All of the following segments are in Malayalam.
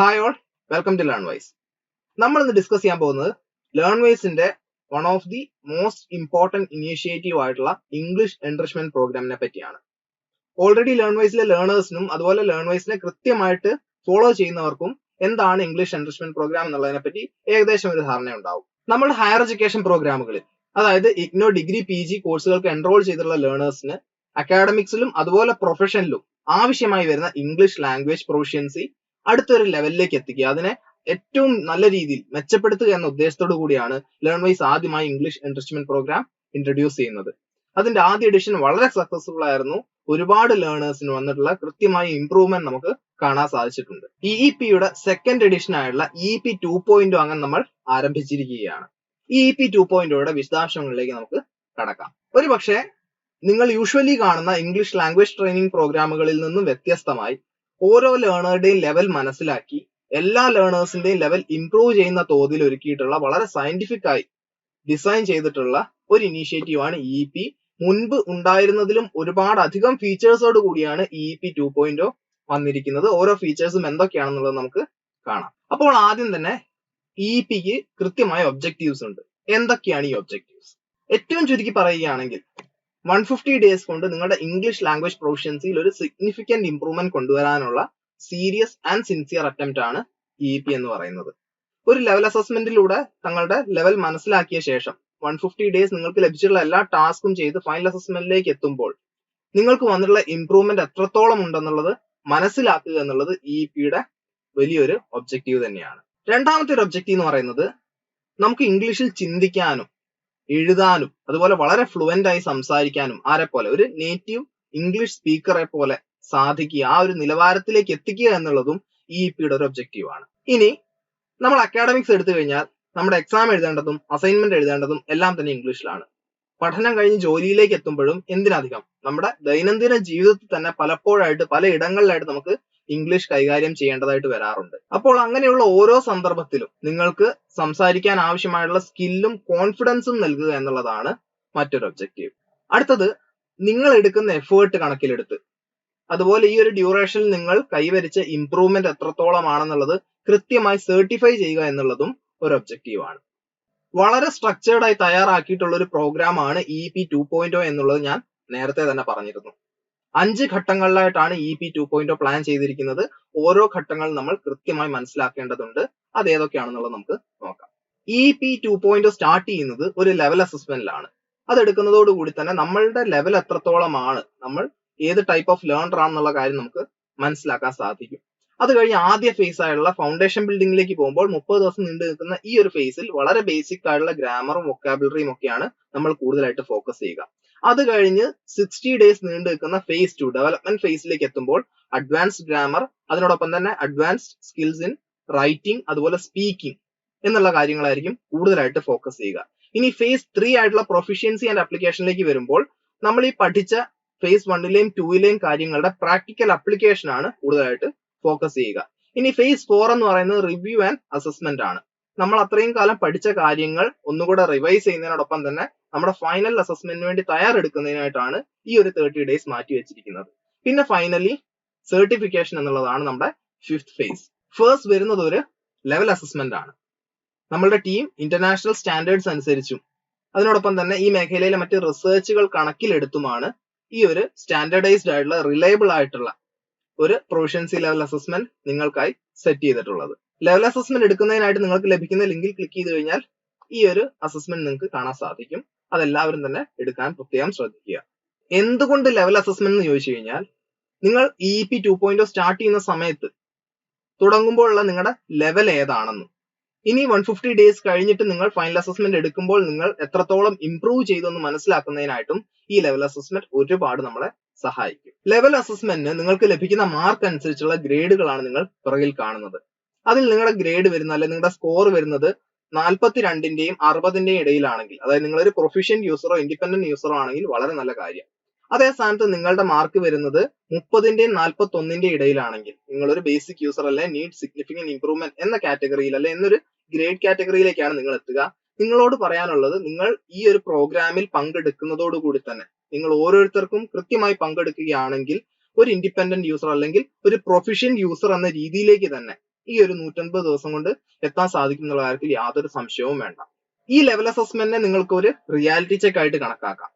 Hi all welcome to learn wise നമ്മൾ ഇന്ന് ഡിസ്കസ് ചെയ്യാൻ പോകുന്നത് learn വൈസിന്റെ one of the most important initiative ആയിട്ടുള്ള ഇംഗ്ലീഷ് എൻറിച്ച്മെന്റ് പ്രോഗ്രാമിനെ പറ്റിയാണ്. ഓൾറെഡി ലേൺ വൈസിലെ ലേണേഴ്സിനും അതുപോലെ ലേൺ വൈസിനെ കൃത്യമായിട്ട് ഫോളോ ചെയ്യുന്നവർക്കും എന്താണ് ഇംഗ്ലീഷ് എൻറിച്ച്മെന്റ് പ്രോഗ്രാം എന്നുള്ളതിനെ പറ്റി ഏകദേശം ഒരു ധാരണ ഉണ്ടാവും. നമ്മൾ ഹയർ എഡ്യൂക്കേഷൻ പ്രോഗ്രാമുകളിൽ അതായത് ഇഗ്നോ ഡിഗ്രി പി ജി കോഴ്സുകൾക്ക് എൻറോൾ ചെയ്തിട്ടുള്ള ലേണേഴ്സിന് അക്കാഡമിക്സിലും അതുപോലെ പ്രൊഫഷനിലും ആവശ്യമായി വരുന്ന ഇംഗ്ലീഷ് ലാംഗ്വേജ് പ്രൊഫഷ്യൻസി അടുത്തൊരു ലെവലിലേക്ക് എത്തിക്കുക. അതിനെ ഏറ്റവും നല്ല രീതിയിൽ മെച്ചപ്പെടുത്തുക എന്ന ഉദ്ദേശത്തോടു കൂടിയാണ് ലേൺ വൈസ് ആദ്യമായി ഇംഗ്ലീഷ് എൻറിച്ച്മെന്റ് പ്രോഗ്രാം ഇൻട്രൊഡ്യൂസ് ചെയ്യുന്നത്. അതിന്റെ ആദ്യ എഡിഷൻ വളരെ സക്സസ്ഫുൾ ആയിരുന്നു. ഒരുപാട് ലേണേഴ്സിന് വന്നിട്ടുള്ള കൃത്യമായ ഇംപ്രൂവ്മെന്റ് നമുക്ക് കാണാൻ സാധിച്ചിട്ടുണ്ട്. ഇ പിയുടെ സെക്കൻഡ് എഡിഷൻ ആയിട്ടുള്ള ഇ പി ടു പോയിന്റ് അങ്ങനെ നമ്മൾ ആരംഭിച്ചിരിക്കുകയാണ്. ഇ പി ടു പോയിന്റോടെ വിശദാംശങ്ങളിലേക്ക് നമുക്ക് കടക്കാം. ഒരുപക്ഷെ നിങ്ങൾ യൂഷ്വലി കാണുന്ന ഇംഗ്ലീഷ് ലാംഗ്വേജ് ട്രെയിനിങ് പ്രോഗ്രാമുകളിൽ നിന്നും വ്യത്യസ്തമായി ഓരോ ലേണറുടെയും ലെവൽ മനസ്സിലാക്കി എല്ലാ ലേണേഴ്സിന്റെയും ലെവൽ ഇംപ്രൂവ് ചെയ്യുന്ന തോതിൽ ഒരുക്കിയിട്ടുള്ള വളരെ സയന്റിഫിക് ആയി ഡിസൈൻ ചെയ്തിട്ടുള്ള ഒരു ഇനീഷ്യേറ്റീവ് ആണ് ഇ പി മുൻപ് ഉണ്ടായിരുന്നതിലും ഒരുപാട് അധികം ഫീച്ചേഴ്സോട് കൂടിയാണ് ഇ പി ടു പോയിന്റ് വന്നിരിക്കുന്നത്. ഓരോ ഫീച്ചേഴ്സും എന്തൊക്കെയാണെന്നുള്ളത് നമുക്ക് കാണാം. അപ്പോൾ ആദ്യം തന്നെ ഇ പിക്ക് കൃത്യമായ ഒബ്ജക്റ്റീവ്സ് ഉണ്ട്. എന്തൊക്കെയാണ് ഈ ഒബ്ജക്റ്റീവ്സ് ഏറ്റവും ചുരുക്കി പറയുകയാണെങ്കിൽ വൺ ഫിഫ്റ്റി ഡേയ്സ് കൊണ്ട് നിങ്ങളുടെ ഇംഗ്ലീഷ് ലാംഗ്വേജ് പ്രൊഫഷ്യൻസിയിൽ ഒരു സിഗ്നിഫിക്കന്റ് ഇംപ്രൂവ്മെന്റ് കൊണ്ടുവരാനുള്ള സീരിയസ് ആൻഡ് സിൻസിയർ അറ്റംപ്റ്റ് ആണ് ഇ പി എന്ന് പറയുന്നത്. ഒരു ലെവൽ അസസ്മെന്റിലൂടെ തങ്ങളുടെ ലെവൽ മനസ്സിലാക്കിയ ശേഷം വൺ ഫിഫ്റ്റി ഡേയ്സ് നിങ്ങൾക്ക് ലഭിച്ചിട്ടുള്ള എല്ലാ ടാസ്കും ചെയ്ത് ഫൈനൽ അസസ്മെന്റിലേക്ക് എത്തുമ്പോൾ നിങ്ങൾക്ക് വന്നിട്ടുള്ള ഇംപ്രൂവ്മെന്റ് എത്രത്തോളം ഉണ്ടെന്നുള്ളത് മനസ്സിലാക്കുക എന്നുള്ളത് ഇ പിയുടെ വലിയൊരു ഒബ്ജക്റ്റീവ് തന്നെയാണ്. രണ്ടാമത്തെ ഒരു ഒബ്ജക്റ്റീവ് എന്ന് പറയുന്നത് നമുക്ക് ഇംഗ്ലീഷിൽ ചിന്തിക്കാനും എഴുതാനും അതുപോലെ വളരെ ഫ്ലുവന്റ് ആയി സംസാരിക്കാനും ആരെ പോലെ ഒരു നേറ്റീവ് ഇംഗ്ലീഷ് സ്പീക്കറെ പോലെ സാധിക്കുക ആ ഒരു നിലവാരത്തിലേക്ക് എത്തിക്കുക എന്നുള്ളതും ഇ പിയുടെ ഒരു ഒബ്ജക്റ്റീവ് ആണ്. ഇനി നമ്മൾ അക്കാഡമിക്സ് എടുത്തു കഴിഞ്ഞാൽ നമ്മുടെ എക്സാം എഴുതേണ്ടതും അസൈൻമെന്റ് എഴുതേണ്ടതും എല്ലാം തന്നെ ഇംഗ്ലീഷിലാണ് പഠനം കഴിഞ്ഞ് ജോലിയിലേക്ക് എത്തുമ്പോഴും എന്തിനധികം? നമ്മുടെ ദൈനംദിന ജീവിതത്തിൽ തന്നെ പലപ്പോഴായിട്ട് പല ഇടങ്ങളിലായിട്ട് നമുക്ക് ഇംഗ്ലീഷ് കൈകാര്യം ചെയ്യേണ്ടതായിട്ട് വരാറുണ്ട്. അപ്പോൾ അങ്ങനെയുള്ള ഓരോ സന്ദർഭത്തിലും നിങ്ങൾക്ക് സംസാരിക്കാൻ ആവശ്യമായുള്ള സ്കില്ലും കോൺഫിഡൻസും നൽകുക എന്നുള്ളതാണ് മറ്റൊരു ഒബ്ജക്റ്റീവ് അടുത്തത് നിങ്ങൾ എടുക്കുന്ന എഫേർട്ട് കണക്കിലെടുത്ത്. അതുപോലെ ഈ ഒരു ഡ്യൂറേഷനിൽ നിങ്ങൾ കൈവരിച്ച ഇംപ്രൂവ്മെന്റ് എത്രത്തോളം ആണെന്നുള്ളത് കൃത്യമായി സർട്ടിഫൈ ചെയ്യുക എന്നുള്ളതും ഒരു ഒബ്ജക്റ്റീവ് ആണ്. വളരെ സ്ട്രക്ചേർഡ് ആയി തയ്യാറാക്കിയിട്ടുള്ള ഒരു പ്രോഗ്രാം ആണ് ഇ പി ടു പോയിന്റ് ഞാൻ നേരത്തെ തന്നെ പറഞ്ഞിരുന്നു. അഞ്ച് ഘട്ടങ്ങളിലായിട്ടാണ് E P two point plan ചെയ്തിരിക്കുന്നത്. ഓരോ ഘട്ടങ്ങൾ നമ്മൾ കൃത്യമായി മനസ്സിലാക്കേണ്ടതുണ്ട്. അത് ഏതൊക്കെയാണെന്നുള്ളത് നമുക്ക് നോക്കാം. E P two point start ചെയ്യുന്നത് ഒരു ലെവൽ അസസ്മെന്റിലാണ് അത് എടുക്കുന്നതോടുകൂടി തന്നെ നമ്മളുടെ ലെവൽ എത്രത്തോളമാണ് നമ്മൾ ഏത് ടൈപ്പ് ഓഫ് ലേണർ ആണെന്നുള്ള കാര്യം നമുക്ക് മനസ്സിലാക്കാൻ സാധിക്കും. അത് കഴിഞ്ഞ് ആദ്യ ഫേസ് ആയിട്ടുള്ള ഫൗണ്ടേഷൻ ബിൽഡിംഗിലേക്ക് പോകുമ്പോൾ മുപ്പത് ദിവസം നീണ്ടു നിൽക്കുന്ന ഈ ഒരു ഫേസിൽ വളരെ ബേസിക് ആയിട്ടുള്ള ഗ്രാമറും വൊക്കാബുലറിയും ഒക്കെയാണ് നമ്മൾ കൂടുതലായിട്ട് ഫോക്കസ് ചെയ്യുക. അത് കഴിഞ്ഞ് സിക്സ്റ്റി ഡേയ്സ് നീണ്ടു നിൽക്കുന്ന ഫേസ് ടു ഡെവലപ്മെന്റ് ഫേസിലേക്ക് എത്തുമ്പോൾ അഡ്വാൻസ്ഡ് ഗ്രാമർ അതിനോടൊപ്പം തന്നെ അഡ്വാൻസ്ഡ് സ്കിൽസ് ഇൻ റൈറ്റിംഗ് അതുപോലെ സ്പീക്കിംഗ് എന്നുള്ള കാര്യങ്ങളായിരിക്കും കൂടുതലായിട്ട് ഫോക്കസ് ചെയ്യുക. ഇനി ഫേസ് ത്രീ ആയിട്ടുള്ള പ്രൊഫിഷ്യൻസി ആൻഡ് അപ്ലിക്കേഷനിലേക്ക് വരുമ്പോൾ നമ്മൾ ഈ പഠിച്ച ഫേസ് വണ്ണിലെയും ടൂയിലെയും കാര്യങ്ങളുടെ പ്രാക്ടിക്കൽ അപ്ലിക്കേഷൻ ആണ് കൂടുതലായിട്ട് ഫോക്കസ് ചെയ്യുക. ഇനി ഫേസ് ഫോർ എന്ന് പറയുന്നത് റിവ്യൂ ആൻഡ് അസസ്മെന്റ് ആണ്. നമ്മൾ അത്രയും കാലം പഠിച്ച കാര്യങ്ങൾ ഒന്നുകൂടെ റിവൈസ് ചെയ്യുന്നതിനോടൊപ്പം തന്നെ നമ്മുടെ ഫൈനൽ അസസ്മെന്റിന് വേണ്ടി തയ്യാറെടുക്കുന്നതിനായിട്ടാണ് ഈ ഒരു തേർട്ടി ഡേയ്സ് മാറ്റി വെച്ചിരിക്കുന്നത്. പിന്നെ ഫൈനലി സർട്ടിഫിക്കേഷൻ എന്നുള്ളതാണ് നമ്മുടെ ഫിഫ്ത് ഫേസ് ഫേസ്റ്റ് വരുന്നത് ഒരു ലെവൽ അസസ്മെന്റ് ആണ്. നമ്മളുടെ ടീം ഇന്റർനാഷണൽ സ്റ്റാൻഡേർഡ്സ് അനുസരിച്ചും അതിനോടൊപ്പം തന്നെ ഈ മേഖലയിലെ മറ്റ് റിസർച്ചുകൾ കണക്കിലെടുത്തുമാണ് ഈ ഒരു സ്റ്റാൻഡേർഡൈസ്ഡ് ആയിട്ടുള്ള റിലയബിൾ ആയിട്ടുള്ള ഒരു പ്രൊവിഷ്യൻസി ലെവൽ അസസ്മെന്റ് നിങ്ങൾക്കായി സെറ്റ് ചെയ്തിട്ടുള്ളത്. ലെവൽ അസസ്മെന്റ് എടുക്കുന്നതിനായിട്ട് നിങ്ങൾക്ക് ലഭിക്കുന്ന ലിങ്കിൽ ക്ലിക്ക് ചെയ്ത് കഴിഞ്ഞാൽ ഈ ഒരു അസസ്മെന്റ് നിങ്ങൾക്ക് കാണാൻ സാധിക്കും. അതെല്ലാവരും തന്നെ എടുക്കാൻ പ്രത്യേകം ശ്രദ്ധിക്കുക. എന്തുകൊണ്ട് ലെവൽ അസസ്മെന്റ് എന്ന് ചോദിച്ചു കഴിഞ്ഞാൽ നിങ്ങൾ E P two point start ചെയ്യുന്ന സമയത്ത് തുടങ്ങുമ്പോഴുള്ള നിങ്ങളുടെ ലെവൽ ഏതാണെന്ന്. ഇനി വൺ ഫിഫ്റ്റി ഡേയ്സ് കഴിഞ്ഞിട്ട് നിങ്ങൾ ഫൈനൽ അസസ്മെന്റ് എടുക്കുമ്പോൾ നിങ്ങൾ എത്രത്തോളം ഇംപ്രൂവ് ചെയ്തു എന്ന് മനസ്സിലാക്കുന്നതിനായിട്ടും ഈ ലെവൽ അസസ്മെന്റ് ഒരുപാട് നമ്മളെ സഹായിക്കും. ലെവൽ അസസ്മെന്റിന് നിങ്ങൾക്ക് ലഭിക്കുന്ന മാർക്ക് അനുസരിച്ചുള്ള ഗ്രേഡുകളാണ് നിങ്ങൾ പുറകിൽ കാണുന്നത്. അതിൽ നിങ്ങളുടെ ഗ്രേഡ് വരുന്ന അല്ലെങ്കിൽ നിങ്ങളുടെ സ്കോർ വരുന്നത് നാൽപ്പത്തിരണ്ടിന്റെയും അറുപതിന്റെയും ഇടയിലാണെങ്കിൽ അതായത് നിങ്ങൾ ഒരു പ്രൊഫഷ്യന്റ് യൂസറോ ഇൻഡിപെൻഡന്റ് യൂസറോ ആണെങ്കിൽ വളരെ നല്ല കാര്യം. അതേ സ്ഥാനത്ത് നിങ്ങളുടെ മാർക്ക് വരുന്നത് മുപ്പതിന്റെയും നാൽപ്പത്തി ഒന്നിന്റെയും ഇടയിലാണെങ്കിൽ നിങ്ങൾ ഒരു ബേസിക് യൂസർ അല്ലെ നീഡ് സിഗ്നിഫിക്കന്റ് ഇംപ്രൂവ്മെന്റ് എന്ന കാറ്റഗറിയിൽ അല്ലെ എന്നൊരു ഗ്രേഡ് കാറ്റഗറിയിലേക്കാണ് നിങ്ങൾ എത്തുക. നിങ്ങളോട് പറയാനുള്ളത് നിങ്ങൾ ഈ ഒരു പ്രോഗ്രാമിൽ പങ്കെടുക്കുന്നതോടുകൂടി തന്നെ നിങ്ങൾ ഓരോരുത്തർക്കും കൃത്യമായി പങ്കെടുക്കുകയാണെങ്കിൽ ഒരു ഇൻഡിപെൻഡന്റ് യൂസർ അല്ലെങ്കിൽ ഒരു പ്രൊഫഷൻ യൂസർ എന്ന രീതിയിലേക്ക് തന്നെ ഈ ഒരു നൂറ്റൻപത് ദിവസം കൊണ്ട് എത്താൻ സാധിക്കും എന്നുള്ള കാര്യത്തിൽ യാതൊരു സംശയവും വേണ്ട. ഈ ലെവൽ അസസ്മെന്റിനെ നിങ്ങൾക്ക് ഒരു റിയാലിറ്റി ചെക്ക് ആയിട്ട് കണക്കാക്കാം.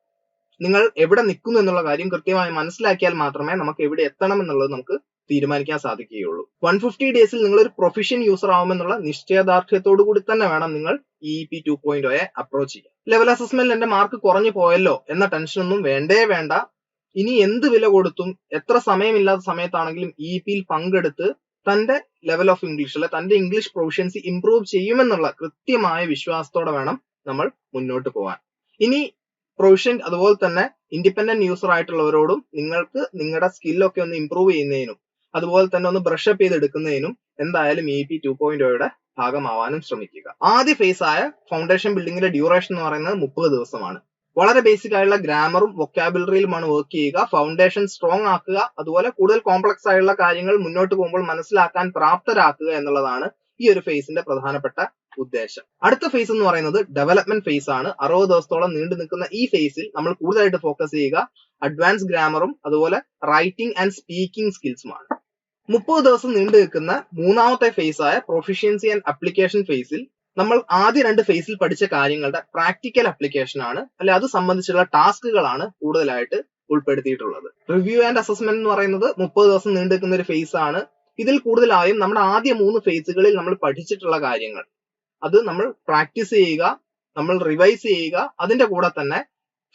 നിങ്ങൾ എവിടെ നിൽക്കുന്നു എന്നുള്ള കാര്യം കൃത്യമായി മനസ്സിലാക്കിയാൽ മാത്രമേ നമുക്ക് എവിടെ എത്തണം എന്നുള്ളത് നമുക്ക് തീരുമാനിക്കാൻ സാധിക്കുകയുള്ളൂ. വൺ ഫിഫ്റ്റി ഡേയ്സിൽ നിങ്ങൾ ഒരു പ്രൊഫഷൻ യൂസർ ആവുമെന്നുള്ള നിശ്ചയദാർഢ്യത്തോടു കൂടി തന്നെ വേണം നിങ്ങൾ E P two point approach ചെയ്യാം. ലെവൽ അസസ്മെന്റിൽ എന്റെ മാർക്ക് കുറഞ്ഞു പോയല്ലോ എന്ന ടെൻഷനൊന്നും വേണ്ടേ വേണ്ട. ഇനി എന്ത് വില കൊടുത്തും എത്ര സമയമില്ലാത്ത സമയത്താണെങ്കിലും ഇ പിയിൽ പങ്കെടുത്ത് തന്റെ ലെവൽ ഓഫ് ഇംഗ്ലീഷ് അല്ലെ തന്റെ ഇംഗ്ലീഷ് പ്രൊഫഷ്യൻസി ഇംപ്രൂവ് ചെയ്യുമെന്നുള്ള കൃത്യമായ വിശ്വാസത്തോടെ വേണം നമ്മൾ മുന്നോട്ട് പോകാൻ ഇനി പ്രൊഫഷൻ അതുപോലെ തന്നെ ഇൻഡിപെൻഡന്റ് യൂസർ ആയിട്ടുള്ളവരോടും നിങ്ങൾക്ക് നിങ്ങളുടെ സ്കില്ലൊക്കെ ഒന്ന് ഇംപ്രൂവ് ചെയ്യുന്നതിനും അതുപോലെ തന്നെ ഒന്ന് ബ്രഷപ്പ് ചെയ്തെടുക്കുന്നതിനും എന്തായാലും ഇ പി ടു പോയിന്റ് ഭാഗമാവാനും ശ്രമിക്കുക. ആദ്യ ഫേസ് ആയ ഫൗണ്ടേഷൻ ബിൽഡിംഗിന്റെ ഡ്യൂറേഷൻ എന്ന് പറയുന്നത് മുപ്പത് ദിവസമാണ്. വളരെ ബേസിക് ആയുള്ള ഗ്രാമറും വൊക്കാബുലറിയിലുമാണ് വർക്ക് ചെയ്യുക. ഫൗണ്ടേഷൻ സ്ട്രോങ് ആക്കുക. അതുപോലെ കൂടുതൽ കോംപ്ലക്സ് ആയുള്ള കാര്യങ്ങൾ മുന്നോട്ട് പോകുമ്പോൾ മനസ്സിലാക്കാൻ പ്രാപ്തരാക്കുക എന്നുള്ളതാണ് ഈ ഒരു ഫേസിന്റെ പ്രധാനപ്പെട്ട ഉദ്ദേശം. അടുത്ത ഫേസ് എന്ന് പറയുന്നത് ഡെവലപ്മെന്റ് ഫേസ് ആണ്. അറുപത് ദിവസത്തോളം നീണ്ടു നിൽക്കുന്ന ഈ ഫേസിൽ നമ്മൾ കൂടുതലായിട്ട് ഫോക്കസ് ചെയ്യുക. അഡ്വാൻസ് ഗ്രാമറും അതുപോലെ റൈറ്റിംഗ് ആൻഡ് സ്പീക്കിംഗ് സ്കിൽസുമാണ് മുപ്പത് ദിവസം നീണ്ടു നിൽക്കുന്ന മൂന്നാമത്തെ ഫേസ് ആയ പ്രൊഫിഷ്യൻസി ആൻഡ് അപ്ലിക്കേഷൻ ഫേസിൽ നമ്മൾ ആദ്യ രണ്ട് ഫേസിൽ പഠിച്ച കാര്യങ്ങളുടെ പ്രാക്ടിക്കൽ അപ്ലിക്കേഷൻ ആണ്. അല്ലെ അത് സംബന്ധിച്ചുള്ള ടാസ്കുകളാണ് കൂടുതലായിട്ട് ഉൾപ്പെടുത്തിയിട്ടുള്ളത്. റിവ്യൂ ആൻഡ് അസസ്മെന്റ് എന്ന് പറയുന്നത് മുപ്പത് ദിവസം നീണ്ടു നിൽക്കുന്ന ഒരു ഫേസ് ആണ്. ഇതിൽ കൂടുതലായും നമ്മുടെ ആദ്യ മൂന്ന് ഫേസുകളിൽ നമ്മൾ പഠിച്ചിട്ടുള്ള കാര്യങ്ങൾ. അത് നമ്മൾ പ്രാക്ടീസ് ചെയ്യുക നമ്മൾ റിവൈസ് ചെയ്യുക അതിന്റെ കൂടെ തന്നെ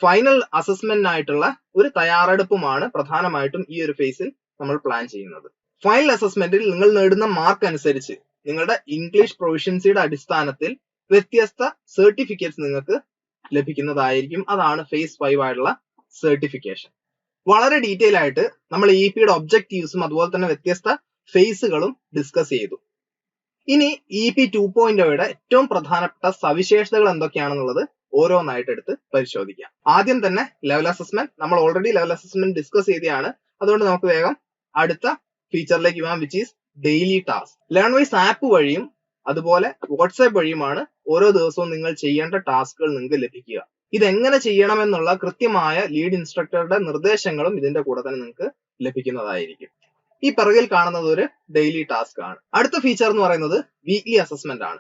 ഫൈനൽ അസസ്മെന്റിനായിട്ടുള്ള ഒരു തയ്യാറെടുപ്പുമാണ് പ്രധാനമായിട്ടും ഈ ഒരു ഫേസിൽ നമ്മൾ പ്ലാൻ ചെയ്യുന്നത്. ഫൈനൽ അസസ്മെന്റിൽ നിങ്ങൾ നേടുന്ന മാർക്ക് അനുസരിച്ച് നിങ്ങളുടെ ഇംഗ്ലീഷ് പ്രൊവിഷ്യൻസിയുടെ അടിസ്ഥാനത്തിൽ വ്യത്യസ്ത സർട്ടിഫിക്കറ്റ്സ് നിങ്ങൾക്ക് ലഭിക്കുന്നതായിരിക്കും. അതാണ് ഫേസ് ഫൈവ് ആയിട്ടുള്ള സർട്ടിഫിക്കേഷൻ വളരെ ഡീറ്റെയിൽ ആയിട്ട് നമ്മൾ ഇ പിയുടെ ഒബ്ജക്റ്റീവ്സും അതുപോലെ തന്നെ വ്യത്യസ്ത ഫേസുകളും ഡിസ്കസ് ചെയ്തു. ഇനി ഇ പി ടു പോയിന്റോയുടെ ഏറ്റവും പ്രധാനപ്പെട്ട സവിശേഷതകൾ എന്തൊക്കെയാണെന്നുള്ളത് ഓരോന്നായിട്ട് എടുത്ത് പരിശോധിക്കാം. ആദ്യം തന്നെ ലെവൽ അസസ്മെന്റ് നമ്മൾ ഓൾറെഡി ലെവൽ അസസ്മെന്റ് ഡിസ്കസ് ചെയ്തതാണ് അതുകൊണ്ട് നമുക്ക് വേഗം അടുത്ത ഫീച്ചറിലേക്ക് പോകാം which is daily task learn wise app വഴിയും അതുപോലെ വാട്സാപ്പ് വഴിയുമാണ് ഓരോ ദിവസവും നിങ്ങൾ ചെയ്യേണ്ട ടാസ്കുകൾ നിങ്ങൾക്ക് ലഭിക്കുക. ഇതെങ്ങനെ ചെയ്യണമെന്നുള്ള കൃത്യമായ ലീഡ് ഇൻസ്ട്രക്ടറുടെ നിർദ്ദേശങ്ങളും ഇതിന്റെ കൂടെ തന്നെ നിങ്ങൾക്ക് ലഭിക്കുന്നതായിരിക്കും. ഈ പിറകിൽ കാണുന്നത് ഒരു ഡെയിലി ടാസ്ക് ആണ്. അടുത്ത ഫീച്ചർ എന്ന് പറയുന്നത് വീക്ക്ലി അസസ്മെന്റ് ആണ്.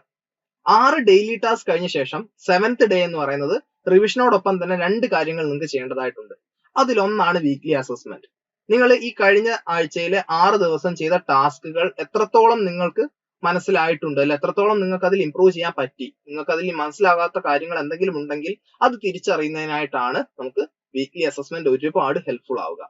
ആറ് ഡെയിലി ടാസ്ക് കഴിഞ്ഞ ശേഷം സെവൻത്ത് ഡേ എന്ന് പറയുന്നത് റിവിഷനോടൊപ്പം തന്നെ രണ്ട് കാര്യങ്ങൾ നിങ്ങൾക്ക് ചെയ്യേണ്ടതായിട്ടുണ്ട്. അതിലൊന്നാണ് വീക്ക്ലി അസസ്മെന്റ് നിങ്ങൾ ഈ കഴിഞ്ഞ ആഴ്ചയിലെ ആറ് ദിവസം ചെയ്ത ടാസ്കുകൾ എത്രത്തോളം നിങ്ങൾക്ക് മനസ്സിലായിട്ടുണ്ട്? അല്ലെ എത്രത്തോളം നിങ്ങൾക്ക് അതിൽ ഇമ്പ്രൂവ് ചെയ്യാൻ പറ്റി? നിങ്ങൾക്ക് അതിൽ മനസ്സിലാകാത്ത കാര്യങ്ങൾ എന്തെങ്കിലും ഉണ്ടെങ്കിൽ അത് തിരിച്ചറിയുന്നതിനായിട്ടാണ് നമുക്ക് വീക്ക്ലി അസസ്മെന്റ് ഒരുപാട് ഹെൽപ്ഫുൾ ആവുക.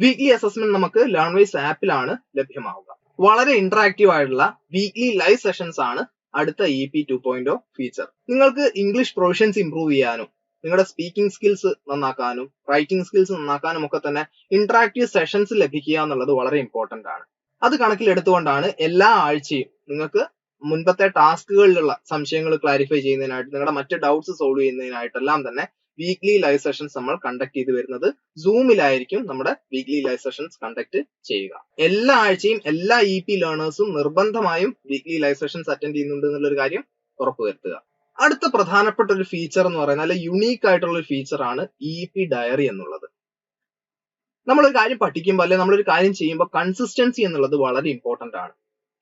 വീക്ക്ലി അസസ്മെന്റ് നമുക്ക് ലേൺ വൈസ് ആപ്പിലാണ് ലഭ്യമാവുക. വളരെ ഇന്ററാക്റ്റീവ് ആയിട്ടുള്ള വീക്ക്ലി ലൈവ് സെഷൻസ് ആണ് അടുത്ത E P two point feature നിങ്ങൾക്ക് ഇംഗ്ലീഷ് പ്രൊഫഷൻസ് ഇംപ്രൂവ് ചെയ്യാനും നിങ്ങളുടെ സ്പീക്കിംഗ് സ്കിൽസ് നന്നാക്കാനും റൈറ്റിംഗ് സ്കിൽസ് നന്നാക്കാനും ഒക്കെ തന്നെ ഇന്ററാക്റ്റീവ് സെഷൻസ് ലഭിക്കുക എന്നുള്ളത് വളരെ ഇമ്പോർട്ടന്റ് ആണ്. അത് കണക്കിലെടുത്തുകൊണ്ടാണ് എല്ലാ ആഴ്ചയും നിങ്ങൾക്ക് മുൻപത്തെ ടാസ്കുകളിലുള്ള സംശയങ്ങൾ ക്ലാരിഫൈ ചെയ്യുന്നതിനായിട്ട് നിങ്ങളുടെ മറ്റ് ഡൗട്ട്സ് സോൾവ് ചെയ്യുന്നതിനായിട്ടെല്ലാം തന്നെ വീക്ക്ലി ലൈവ് സെഷൻസ് നമ്മൾ കണ്ടക്ട് ചെയ്ത് വരുന്നത്. സൂമിലായിരിക്കും നമ്മുടെ വീക്ക്ലി ലൈവ് സെഷൻസ് കണ്ടക്ട് ചെയ്യുക. എല്ലാ ആഴ്ചയും എല്ലാ ഇ പി ലേണേഴ്സും നിർബന്ധമായും വീക്ക്ലി ലൈവ് സെഷൻസ് അറ്റൻഡ് ചെയ്യുന്നുണ്ട് എന്നുള്ളൊരു കാര്യം ഉറപ്പുവരുത്തുക. അടുത്ത പ്രധാനപ്പെട്ട ഒരു ഫീച്ചർ എന്ന് പറയുന്നത് അല്ലെ യുണീക്ക് ആയിട്ടുള്ള ഒരു ഫീച്ചർ ആണ് ഇ പി ഡയറി എന്നുള്ളത്. നമ്മളൊരു കാര്യം പഠിക്കുമ്പോൾ അല്ലെങ്കിൽ നമ്മളൊരു കാര്യം ചെയ്യുമ്പോൾ കൺസിസ്റ്റൻസി എന്നുള്ളത് വളരെ ഇമ്പോർട്ടന്റ് ആണ്.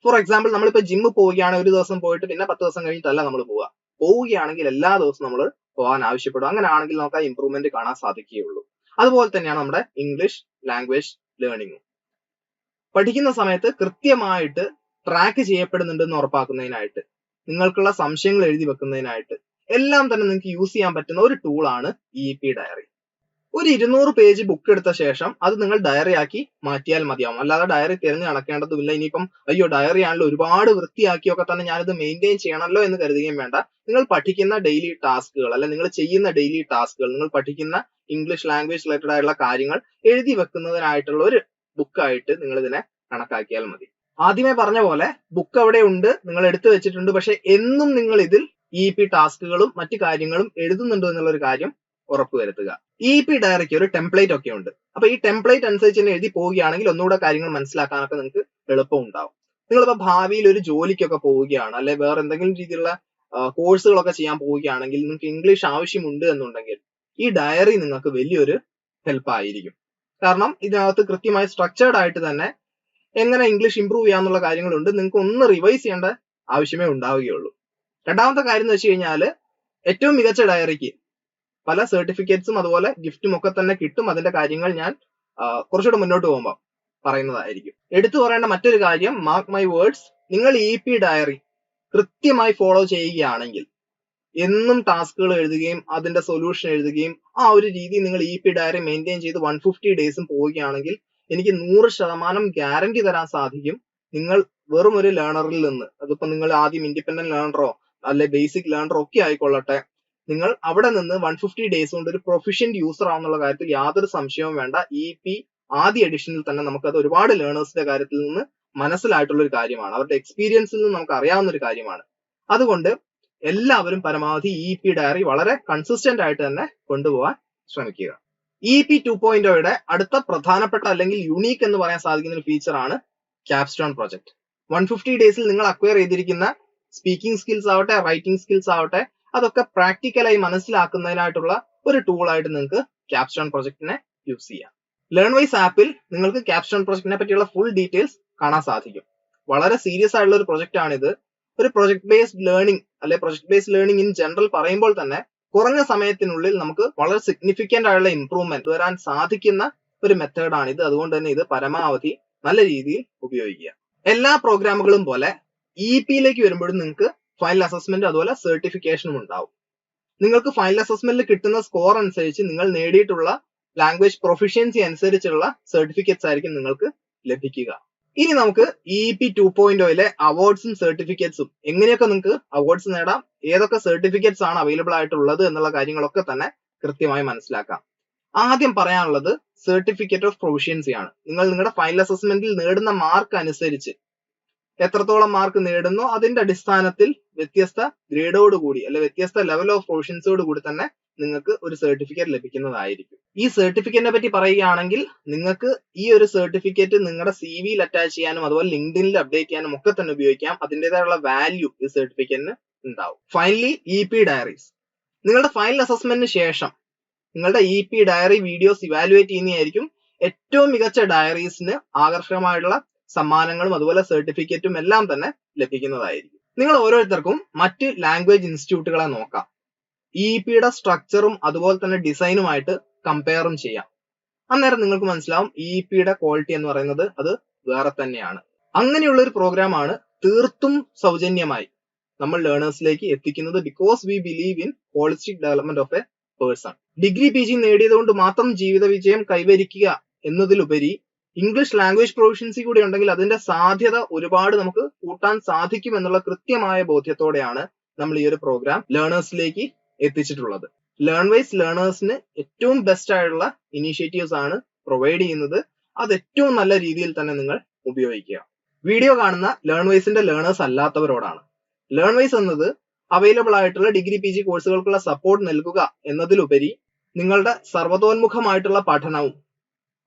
ഫോർ എക്സാമ്പിൾ നമ്മളിപ്പോ ജിമ്മ് പോവുകയാണെങ്കിൽ ഒരു ദിവസം പോയിട്ട് പിന്നെ പത്ത് ദിവസം കഴിഞ്ഞിട്ടല്ല നമ്മൾ പോവുക. പോവുകയാണെങ്കിൽ എല്ലാ ദിവസവും നമ്മൾ പോകാൻ ആവശ്യപ്പെടും. അങ്ങനെ ആണെങ്കിൽ നമുക്ക് ആ ഇമ്പ്രൂവ്മെന്റ് കാണാൻ സാധിക്കുകയുള്ളൂ. അതുപോലെ തന്നെയാണ് നമ്മുടെ ഇംഗ്ലീഷ് ലാംഗ്വേജ് ലേണിംഗ് പഠിക്കുന്ന സമയത്ത് കൃത്യമായിട്ട് ട്രാക്ക് ചെയ്യപ്പെടുന്നുണ്ടെന്ന് ഉറപ്പാക്കുന്നതിനായിട്ട് നിങ്ങൾക്കുള്ള സംശയങ്ങൾ എഴുതി വെക്കുന്നതിനായിട്ട് എല്ലാം തന്നെ നിങ്ങൾക്ക് യൂസ് ചെയ്യാൻ പറ്റുന്ന ഒരു ടൂളാണ് ഇ പി ഡയറി ഒരു ഇരുന്നൂറ് പേജ് ബുക്ക് എടുത്ത ശേഷം അത് നിങ്ങൾ ഡയറി ആക്കി മാറ്റിയാൽ മതിയാവും. അല്ലാതെ ഡയറി തിരഞ്ഞു നടക്കേണ്ടതുമില്ല. ഇനിയിപ്പം അയ്യോ ഡയറി ആണല്ലോ ഒരുപാട് വൃത്തിയാക്കിയൊക്കെ തന്നെ ഞാനിത് മെയിന്റെയിൻ ചെയ്യണമല്ലോ എന്ന് കരുതുകയും വേണ്ട. നിങ്ങൾ പഠിക്കുന്ന ഡെയിലി ടാസ്കുകൾ അല്ലെ നിങ്ങൾ ചെയ്യുന്ന ഡെയിലി ടാസ്കുകൾ നിങ്ങൾ പഠിക്കുന്ന ഇംഗ്ലീഷ് ലാംഗ്വേജ് റിലേറ്റഡ് ആയിട്ടുള്ള കാര്യങ്ങൾ എഴുതി വെക്കുന്നതിനായിട്ടുള്ള ഒരു ബുക്കായിട്ട് നിങ്ങൾ ഇതിനെ കണക്കാക്കിയാൽ മതി. ആദ്യമേ പറഞ്ഞ പോലെ ബുക്ക് അവിടെ ഉണ്ട് നിങ്ങൾ എടുത്തു വെച്ചിട്ടുണ്ട്. പക്ഷെ എന്നും നിങ്ങൾ ഇതിൽ ഇ പി ടാസ്കുകളും മറ്റു കാര്യങ്ങളും എഴുതുന്നുണ്ടോ എന്നുള്ള ഒരു കാര്യം ഉറപ്പുവരുത്തുക. ഇ പി ഡയറിക്ക് ഒരു ടെംപ്ലേറ്റ് ഒക്കെ ഉണ്ട്. അപ്പൊ ഈ ടെംപ്ലേറ്റ് അനുസരിച്ച് തന്നെ എഴുതി പോവുകയാണെങ്കിൽ ഒന്നുകൂടെ കാര്യങ്ങൾ മനസ്സിലാക്കാനൊക്കെ നിങ്ങൾക്ക് എളുപ്പം ഉണ്ടാവും. നിങ്ങളിപ്പോ ഭാവിയിൽ ഒരു ജോലിക്കൊക്കെ പോവുകയാണ് അല്ലെ വേറെ എന്തെങ്കിലും രീതിയിലുള്ള കോഴ്സുകളൊക്കെ ചെയ്യാൻ പോവുകയാണെങ്കിൽ നിങ്ങൾക്ക് ഇംഗ്ലീഷ് ആവശ്യമുണ്ട് എന്നുണ്ടെങ്കിൽ ഈ ഡയറി നിങ്ങൾക്ക് വലിയൊരു ഹെൽപ്പ് ആയിരിക്കും. കാരണം ഇതിനകത്ത് കൃത്യമായി സ്ട്രക്ചേർഡ് ആയിട്ട് തന്നെ എങ്ങനെ ഇംഗ്ലീഷ് ഇംപ്രൂവ് ചെയ്യാന്നുള്ള കാര്യങ്ങളുണ്ട് നിങ്ങൾക്ക് ഒന്ന് റിവൈസ് ചെയ്യേണ്ട ആവശ്യമേ ഉണ്ടാവുകയുള്ളൂ. രണ്ടാമത്തെ കാര്യം എന്ന് വെച്ച് കഴിഞ്ഞാൽ ഏറ്റവും മികച്ച ഡയറിക്ക് പല സർട്ടിഫിക്കറ്റ്സും അതുപോലെ ഗിഫ്റ്റും ഒക്കെ തന്നെ കിട്ടും. അതിന്റെ കാര്യങ്ങൾ ഞാൻ കുറച്ചുകൂടെ മുന്നോട്ട് പോകുമ്പോൾ പറയുന്നതായിരിക്കും. എടുത്തു പറയേണ്ട മറ്റൊരു കാര്യം മാർക്ക് മൈ വേർഡ്സ് നിങ്ങൾ ഇ പി ഡയറി കൃത്യമായി ഫോളോ ചെയ്യുകയാണെങ്കിൽ എന്നും ടാസ്കുകൾ എഴുതുകയും അതിന്റെ സൊല്യൂഷൻ എഴുതുകയും ആ ഒരു രീതി നിങ്ങൾ ഇ പി ഡയറി മെയിന്റെയിൻ ചെയ്ത് വൺ ഫിഫ്റ്റി ഡേയ്സും പോവുകയാണെങ്കിൽ എനിക്ക് നൂറ് ശതമാനം ഗ്യാരണ്ടി തരാൻ സാധിക്കും. നിങ്ങൾ വെറും ഒരു ലേണറിൽ നിന്ന്. അതിപ്പോ നിങ്ങൾ ആദ്യം ഇൻഡിപെൻഡന്റ് ലേണറോ അല്ലെ ബേസിക് ലേണറോ ഒക്കെ ആയിക്കൊള്ളട്ടെ. നിങ്ങൾ അവിടെ നിന്ന് വൺ ഫിഫ്റ്റി ഡേയ്സ് കൊണ്ട് ഒരു പ്രൊഫിഷ്യന്റ് യൂസർ ആവുന്നുള്ള കാര്യത്തിൽ യാതൊരു സംശയവും വേണ്ട. ഇ പി ആദ്യ എഡിഷനിൽ തന്നെ നമുക്കത് ഒരുപാട് ലേണേഴ്സിന്റെ കാര്യത്തിൽ നിന്ന് മനസ്സിലായിട്ടുള്ള ഒരു കാര്യമാണ്. അവരുടെ എക്സ്പീരിയൻസിൽ നിന്ന് നമുക്ക് അറിയാവുന്ന ഒരു കാര്യമാണ്. അതുകൊണ്ട് എല്ലാവരും പരമാവധി ഇ പി ഡയറി വളരെ കൺസിസ്റ്റന്റ് ആയിട്ട് തന്നെ കൊണ്ടുപോകാൻ ശ്രമിക്കുക. ഇ പി ടു പോയിന്റോയുടെ അടുത്ത പ്രധാനപ്പെട്ട അല്ലെങ്കിൽ യുണീക്ക് എന്ന് പറയാൻ സാധിക്കുന്ന ഒരു ഫീച്ചർ ആണ് ക്യാപ്സ്റ്റോൺ പ്രൊജക്ട് വൺ ഫിഫ്റ്റി ഡേയ്സിൽ നിങ്ങൾ അക്വയർ ചെയ്തിരിക്കുന്ന സ്പീക്കിംഗ് സ്കിൽസ് ആവട്ടെ റൈറ്റിംഗ് സ്കിൽസ് ആവട്ടെ അതൊക്കെ പ്രാക്ടിക്കലായി മനസ്സിലാക്കുന്നതിനായിട്ടുള്ള ഒരു ടൂൾ ആയിട്ട് നിങ്ങൾക്ക് ക്യാപ്സ്റ്റോൺ പ്രൊജക്ടിനെ യൂസ് ചെയ്യാം. ലേൺ വൈസ് ആപ്പിൽ നിങ്ങൾക്ക് ക്യാപ്സ്റ്റോൺ പ്രൊജക്ടിനെ പറ്റിയുള്ള ഫുൾ ഡീറ്റെയിൽസ് കാണാൻ സാധിക്കും. വളരെ സീരിയസ് ആയിട്ടുള്ള ഒരു പ്രൊജക്ട് ആണിത്. ഒരു പ്രൊജക്ട് ബേസ്ഡ് ലേണിംഗ് അല്ലെ project based learning in general പറയുമ്പോൾ തന്നെ കുറഞ്ഞ സമയത്തിനുള്ളിൽ നമുക്ക് വളരെ സിഗ്നിഫിക്കന്റ് ആയിട്ടുള്ള ഇംപ്രൂവ്മെന്റ് വരാൻ സാധിക്കുന്ന ഒരു മെത്തേഡാണ് ഇത് അതുകൊണ്ട് തന്നെ ഇത് പരമാവധി നല്ല രീതിയിൽ ഉപയോഗിക്കുക. എല്ലാ പ്രോഗ്രാമുകളും പോലെ ഇ പിയിലേക്ക് വരുമ്പോഴും നിങ്ങൾക്ക് ഫൈനൽ അസസ്മെന്റ് അതുപോലെ സർട്ടിഫിക്കേഷനും ഉണ്ടാവും. നിങ്ങൾക്ക് ഫൈനൽ അസസ്മെന്റിൽ കിട്ടുന്ന സ്കോർ അനുസരിച്ച് നിങ്ങൾ നേടിയിട്ടുള്ള ലാംഗ്വേജ് പ്രൊഫിഷ്യൻസി അനുസരിച്ചുള്ള സർട്ടിഫിക്കറ്റ്സ് ആയിരിക്കും നിങ്ങൾക്ക് ലഭിക്കുക. ഇനി നമുക്ക് ഇ പി ടു പോയിന്റ് ഓയിലെ അവാർഡ്സും സർട്ടിഫിക്കറ്റ്സും എങ്ങനെയൊക്കെ നിങ്ങൾക്ക് അവാർഡ്സ് നേടാം ഏതൊക്കെ സർട്ടിഫിക്കറ്റ്സ് ആണ് അവൈലബിൾ ആയിട്ടുള്ളത് എന്നുള്ള കാര്യങ്ങളൊക്കെ തന്നെ കൃത്യമായി മനസ്സിലാക്കാം. ആദ്യം പറയാനുള്ളത് സർട്ടിഫിക്കറ്റ് ഓഫ് പ്രൊവിഷ്യൻസി ആണ്. നിങ്ങൾ നിങ്ങളുടെ ഫൈനൽ അസസ്മെന്റിൽ നേടുന്ന മാർക്ക് അനുസരിച്ച് എത്രത്തോളം മാർക്ക് നേടുന്നു അതിന്റെ അടിസ്ഥാനത്തിൽ വ്യത്യസ്ത ഗ്രേഡോട് കൂടി അല്ലെ വ്യത്യസ്ത ലെവൽ ഓഫ് പ്രൊഫഷൻസോട് കൂടി തന്നെ നിങ്ങൾക്ക് ഒരു സർട്ടിഫിക്കറ്റ് ലഭിക്കുന്നതായിരിക്കും. ഈ സർട്ടിഫിക്കറ്റിനെ പറ്റി പറയുകയാണെങ്കിൽ നിങ്ങൾക്ക് ഈ ഒരു സർട്ടിഫിക്കറ്റ് നിങ്ങളുടെ സി വിയിൽ അറ്റാച്ച് ചെയ്യാനും അതുപോലെ ലിങ്ക്ഡിനിൽ അപ്ഡേറ്റ് ചെയ്യാനും ഒക്കെ തന്നെ ഉപയോഗിക്കാം. അതിന്റെതായുള്ള വാല്യൂ ഈ സർട്ടിഫിക്കറ്റിന് ഉണ്ടാവും. ഫൈനലി ഇ പി ഡയറീസ് നിങ്ങളുടെ ഫൈനൽ അസസ്മെന്റിന് ശേഷം നിങ്ങളുടെ E P diary videos evaluate ചെയ്യുന്നതായിരിക്കും ഏറ്റവും മികച്ച ഡയറീസിന് ആകർഷകമായിട്ടുള്ള സമ്മാനങ്ങളും അതുപോലെ സർട്ടിഫിക്കറ്റും എല്ലാം തന്നെ ലഭിക്കുന്നതായിരിക്കും. നിങ്ങൾ ഓരോരുത്തർക്കും മറ്റ് ലാംഗ്വേജ് ഇൻസ്റ്റിറ്റ്യൂട്ടുകളെ നോക്കാം. ഇ പിയുടെ സ്ട്രക്ചറും അതുപോലെ തന്നെ ഡിസൈനുമായിട്ട് കമ്പയറും ചെയ്യാം. അന്നേരം നിങ്ങൾക്ക് മനസ്സിലാവും ഇ പിയുടെ ക്വാളിറ്റി എന്ന് പറയുന്നത് അത് വേറെ തന്നെയാണ്. അങ്ങനെയുള്ള ഒരു പ്രോഗ്രാം ആണ് തീർത്തും സൗജന്യമായി നമ്മൾ ലേണേഴ്സിലേക്ക് എത്തിക്കുന്നത് because we believe in holistic development of a person degree P G നേടിയതുകൊണ്ട് മാത്രം ജീവിത വിജയം കൈവരിക്കുക എന്നതിലുപരി ഇംഗ്ലീഷ് ലാംഗ്വേജ് പ്രൊഫഷൻസി കൂടി ഉണ്ടെങ്കിൽ അതിന്റെ സാധ്യത ഒരുപാട് നമുക്ക് കൂട്ടാൻ സാധിക്കും എന്നുള്ള കൃത്യമായ ബോധ്യത്തോടെയാണ് നമ്മൾ ഈ ഒരു പ്രോഗ്രാം ലേണേഴ്സിലേക്ക് എത്തിച്ചിട്ടുള്ളത്. ലേൺ വൈസ് ലേണേഴ്സിന് ഏറ്റവും ബെസ്റ്റ് ആയിട്ടുള്ള ഇനീഷ്യേറ്റീവ്സ് ആണ് പ്രൊവൈഡ് ചെയ്യുന്നത്. അത് ഏറ്റവും നല്ല രീതിയിൽ തന്നെ നിങ്ങൾ ഉപയോഗിക്കുക. വീഡിയോ കാണുന്ന ലേൺ വൈസിന്റെ ലേണേഴ്സ് അല്ലാത്തവരോടാണ്. ലേൺ വൈസ് എന്നത് അവൈലബിൾ ആയിട്ടുള്ള ഡിഗ്രി പി ജി കോഴ്സുകൾക്കുള്ള സപ്പോർട്ട് നൽകുക എന്നതിലുപരി നിങ്ങളുടെ സർവതോന്മുഖമായിട്ടുള്ള പഠനവും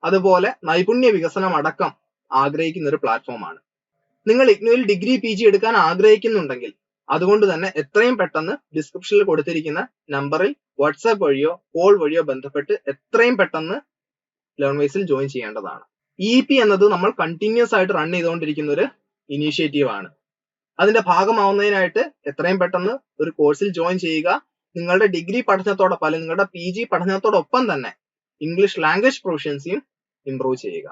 അതുപോലെ നൈപുണ്യ വികസനം അടക്കം ആഗ്രഹിക്കുന്ന ഒരു പ്ലാറ്റ്ഫോമാണ് നിങ്ങൾ ഇഗ്നോയിൽ ഡിഗ്രി പി ജി എടുക്കാൻ ആഗ്രഹിക്കുന്നുണ്ടെങ്കിൽ അതുകൊണ്ട് തന്നെ എത്രയും പെട്ടെന്ന് ഡിസ്ക്രിപ്ഷനിൽ കൊടുത്തിരിക്കുന്ന നമ്പറിൽ വാട്സാപ്പ് വഴിയോ കോൾ വഴിയോ ബന്ധപ്പെട്ട് എത്രയും പെട്ടെന്ന് ലേൺ വൈസിൽ ജോയിൻ ചെയ്യേണ്ടതാണ്. ഇ പി എന്നത് നമ്മൾ കണ്ടിന്യൂസ് ആയിട്ട് റൺ ചെയ്തുകൊണ്ടിരിക്കുന്ന ഒരു ഇനീഷ്യേറ്റീവ് ആണ്. അതിന്റെ ഭാഗമാവുന്നതിനായിട്ട് എത്രയും പെട്ടെന്ന് ഒരു കോഴ്സിൽ ജോയിൻ ചെയ്യുക. നിങ്ങളുടെ ഡിഗ്രി പഠനത്തോടൊപ്പം അല്ലെങ്കിൽ നിങ്ങളുടെ പി ജി പഠനത്തോടൊപ്പം തന്നെ ഇംഗ്ലീഷ് ലാംഗ്വേജ് പ്രൊഫഷൻസിയും ഇംപ്രൂവ് ചെയ്യുക.